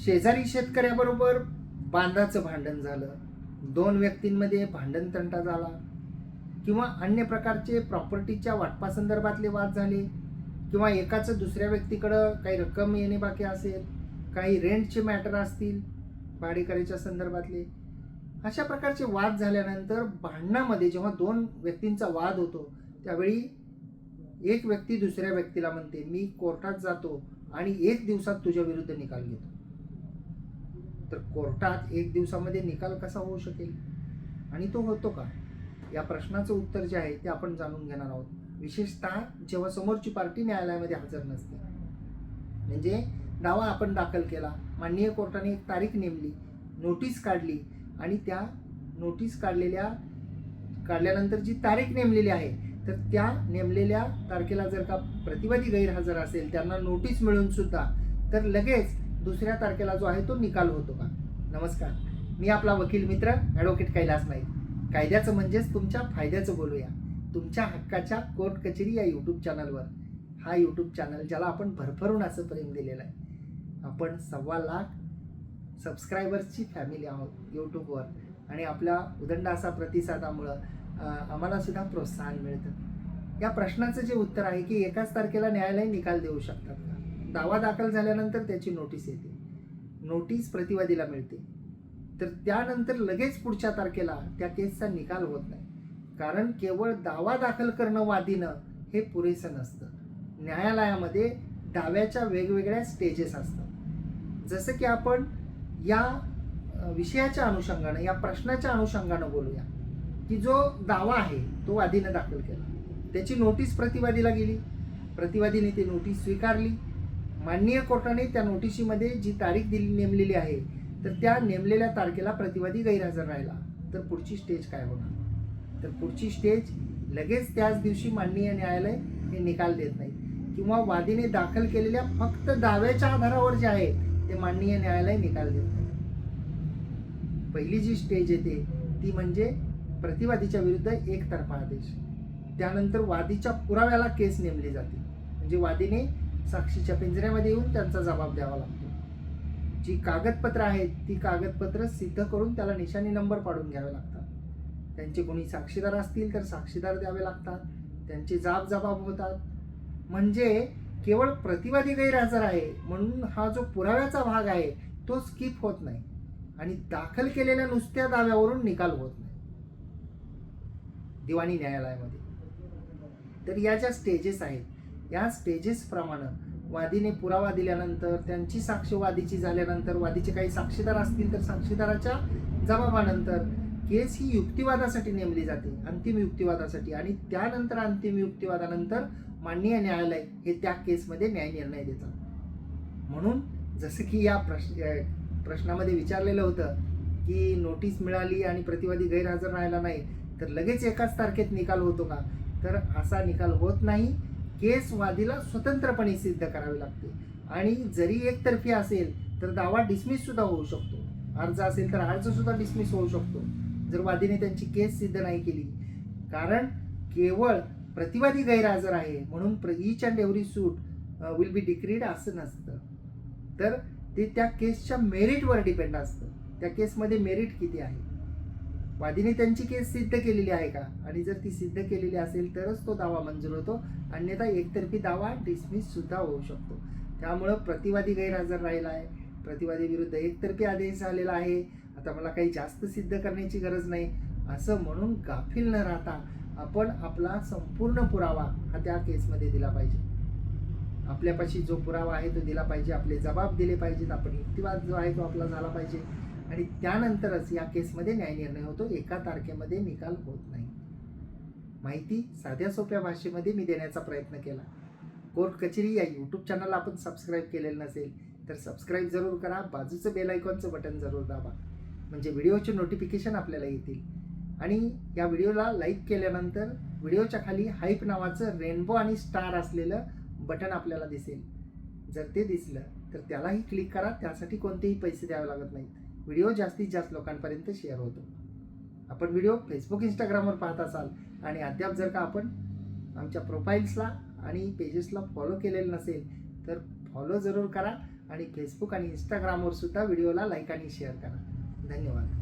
शेजारी शेतकऱ्याबरोबर बांधाचं भांडण झालं. दोन व्यक्तींमध्ये भांडण तंटा झाला. किंवा अन्य प्रकारचे प्रॉपर्टीच्या वाटपासंदर्भातले वाद झाले. किंवा एकाचं दुसऱ्या व्यक्तीकडं काही रक्कम येणे बाकी असेल काही रेंटचे मॅटर असतील भाडेकऱ्याच्या संदर्भातले. अशा प्रकारचे वाद झाल्यानंतर भांडणामध्ये जेव्हा दोन व्यक्तींचा वाद होतो त्यावेळी एक व्यक्ती दुसऱ्या व्यक्तीला म्हणते मी कोर्टात जातो आणि एक दिवसात तुझ्या विरुद्ध निकाल घेतो. तर कोर्टात एक दिवसामध्ये निकाल कसा होऊ शकेल? आणि तो होतो का? या प्रश्नाचं उत्तर जे आहे ते आपण जाणून घेणार आहोत. विशेषतः जेव्हा समोरची पार्टी न्यायालयामध्ये हजर नसते. म्हणजे दावा आपण दाखल केला माननीय कोर्टाने एक तारीख नेमली नोटीस काढली आणि त्या नोटीस काढलेल्या काढल्यानंतर जी तारीख नेमलेली आहे तर त्या नेमलेल्या तारखेला जर का प्रतिवादी गैरहजर असेल त्यांना नोटीस मिळून सुद्धा तर लगेच दुसऱ्या तारखेला जो आहे तो निकाल होतो का? नमस्कार. मी आपला वकील मित्र ॲडव्होकेट कैलास नाईक. कायद्याचं म्हणजेच तुमच्या फायद्याचं बोलूया. तुमच्या हक्काच्या कोर्ट कचेरी या यूट्यूब चॅनलवर हा यूट्यूब चॅनल ज्याला आपण भरभरून असं प्रेम दिलेलं आहे. आपण सव्वा लाख सबस्क्रायबर्सची फॅमिली आहोत यूट्यूबवर आणि आपल्या उदंड असा प्रतिसादामुळं आम्हालासुद्धा प्रोत्साहन मिळतं. या प्रश्नाचं जे उत्तर आहे की एकाच तारखेला न्यायालय निकाल देऊ शकतात. दावा दाखल झाल्यानंतर त्याची नोटीस येते. नोटीस प्रतिवादीला मिळते. तर त्यानंतर लगेच पुढच्या तारखेला त्या केसचा निकाल होत नाही. कारण केवळ दावा दाखल करणं वादीनं हे पुरेसं नसतं. न्यायालयामध्ये दाव्याच्या वेगवेगळ्या स्टेजेस असतात. जसं की आपण या विषयाच्या अनुषंगानं या प्रश्नाच्या अनुषंगानं बोलूया. की जो दावा आहे तो वादीनं दाखल केला. त्याची नोटीस प्रतिवादीला गेली. प्रतिवादीने ती नोटीस स्वीकारली. माननीय कोर्टाने त्या नोटिशीमध्ये जी तारीख दिली नेमलेली आहे तर त्या नेमलेल्या तारखेला प्रतिवादी गैरहजर राहिला. तर पुढची स्टेज काय होणार? तर पुढची स्टेज लगेच त्याच दिवशी माननीय न्यायालय हे निकाल देत नाही किंवा वादीने दाखल केलेल्या फक्त दाव्याच्या आधारावर जे आहे ते माननीय न्यायालय निकाल देत नाही. पहिली जी स्टेज येते ती म्हणजे प्रतिवादीच्या विरुद्ध एकतर्फा आदेश. त्यानंतर वादीच्या पुराव्याला केस नेमली जाते. म्हणजे वादीने साक्षीच्या पिंजऱ्यामध्ये येऊन त्यांचा जबाब द्यावा लागतो. जी कागदपत्र आहेत ती कागदपत्र सिद्ध करून त्याला निशाणी नंबर पाडून घ्यावे लागतात. त्यांचे कोणी साक्षीदार असतील तर साक्षीदार द्यावे लागतात. त्यांचे जाब जबाब होतात. म्हणजे केवळ प्रतिवादी गैरहजर आहे म्हणून हा जो पुराव्याचा भाग आहे तो स्किप होत नाही. आणि दाखल केलेल्या नुसत्या दाव्यावरून निकाल होत नाही. दिवाणी न्यायालयामध्ये. तर या ज्या स्टेजेस आहेत या स्टेजेसप्रमाणे वादीने पुरावा दिल्यानंतर त्यांची साक्ष वादीची झाल्यानंतर वादीचे काही साक्षीदार असतील तर साक्षीदाराच्या जबाबानंतर केस ही युक्तिवादासाठी नेमली जाते अंतिम युक्तिवादासाठी. आणि त्यानंतर अंतिम युक्तिवादानंतर माननीय न्यायालय हे त्या केसमध्ये न्याय निर्णय देतात. म्हणून जसं की या प्रश्न प्रश्नामध्ये विचारलेलं होतं की नोटीस मिळाली आणि प्रतिवादी गैरहजर राहिला नाही तर लगेच एकाच तारखेत निकाल होतो का? तर असा निकाल होत नाही. केस वादीला स्वतंत्रपणे सिद्ध करावी लागते. आणि जरी एकतर्फी असेल तर दावा डिसमिस सुद्धा होऊ शकतो. अर्ज असेल तर अर्ज सुद्धा डिसमिस होऊ शकतो. जर वादीने त्यांची केस सिद्ध नाही केली. कारण केवळ प्रतिवादी गैरहजर आहे म्हणून each and every suit will be decreed असं नसतं. तर ते त्या केसच्या मेरिटवर डिपेंड असतं. त्या केसमध्ये मेरिट किती आहे? वादीने त्यांची केस सिद्ध केलेली आहे का? आणि जर ती सिद्ध केलेली असेल तरच तो दावा मंजूर होतो. अन्यथा एकतर्फी दावा डिसमिस सुद्धा होऊ शकतो. त्यामुळं प्रतिवादी गैरहजर राहिला आहे. प्रतिवादी विरुद्ध एकतर्फी आदेश झालेला आहे. आता मला काही जास्त सिद्ध करण्याची गरज नाही. असं म्हणून गाफील न राहता आपण आपला संपूर्ण पुरावा हा त्या केसमध्ये दिला पाहिजे. आपल्यापाशी जो पुरावा आहे तो दिला पाहिजे. आपले जबाब दिले पाहिजेत. आपण युक्तिवाद जो आहे तो आपला झाला पाहिजे. आणि त्यानंतरच या केसमध्ये न्याय निर्णय होतो. एका तारखेमध्ये निकाल होत नाही. माहिती साध्या सोप्या भाषेमध्ये मी देण्याचा प्रयत्न केला. कोर्ट कचेरी या यूट्यूब चॅनलला आपण सबस्क्राईब केलेलं नसेल तर सबस्क्राईब जरूर करा. बाजूचं बेल आयकॉनचं बटन जरूर दाबा. म्हणजे व्हिडिओचे नोटिफिकेशन आपल्याला येतील. आणि या व्हिडिओला लाईक केल्यानंतर व्हिडिओच्या खाली हाईप नावाचं रेनबो आणि स्टार असलेलं बटन आपल्याला दिसेल. जर ते दिसलं तर त्यालाही क्लिक करा. त्यासाठी कोणतेही पैसे द्यावे लागत नाहीत. व्हिडिओ जास्तीत जास्त लोकांपर्यंत शेअर होतो. आपण व्हिडिओ फेसबुक इंस्टाग्रामवर पाहत असाल आणि अद्याप जर का आपण आमच्या प्रोफाईल्सला आणि पेजेसला फॉलो केलेलं नसेल तर फॉलो जरूर करा आणि फेसबुक आणि इंस्टाग्रामवर सुद्धा व्हिडिओला लाईक आणि शेअर करा. धन्यवाद.